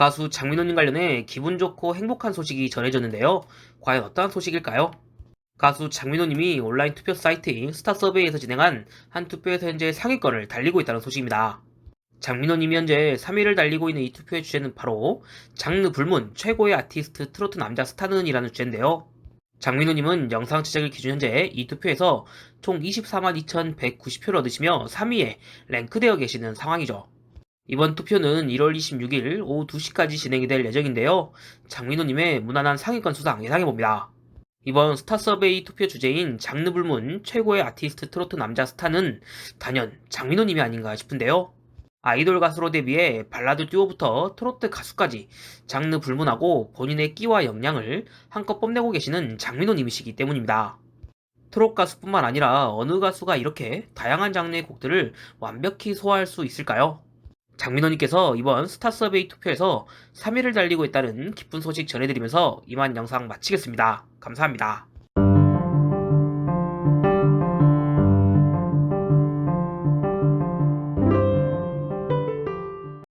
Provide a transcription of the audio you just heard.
가수 장민호님 관련해 기분 좋고 행복한 소식이 전해졌는데요. 과연 어떠한 소식일까요? 가수 장민호님이 온라인 투표 사이트인 스타서베이에서 진행한 한 투표에서 현재 상위권을 달리고 있다는 소식입니다. 장민호님이 현재 3위를 달리고 있는 이 투표의 주제는 바로 장르 불문 최고의 아티스트 트로트 남자 스타는 이라는 주제인데요. 장민호님은 영상 제작일 기준 현재 이 투표에서 총 24만 2,190표를 얻으시며 3위에 랭크되어 계시는 상황이죠. 이번 투표는 1월 26일 오후 2시까지 진행이 될 예정인데요. 장민호님의 무난한 상위권 수상 예상해봅니다. 이번 스타 서베이 투표 주제인 장르 불문 최고의 아티스트 트로트 남자 스타는 단연 장민호님이 아닌가 싶은데요. 아이돌 가수로 데뷔해 발라드 듀오부터 트로트 가수까지 장르 불문하고 본인의 끼와 역량을 한껏 뽐내고 계시는 장민호님이시기 때문입니다. 트롯 가수뿐만 아니라 어느 가수가 이렇게 다양한 장르의 곡들을 완벽히 소화할 수 있을까요? 장민호님께서 이번 스타 서베이 투표에서 3위를 달리고 있다는 기쁜 소식 전해드리면서 이만 영상 마치겠습니다. 감사합니다.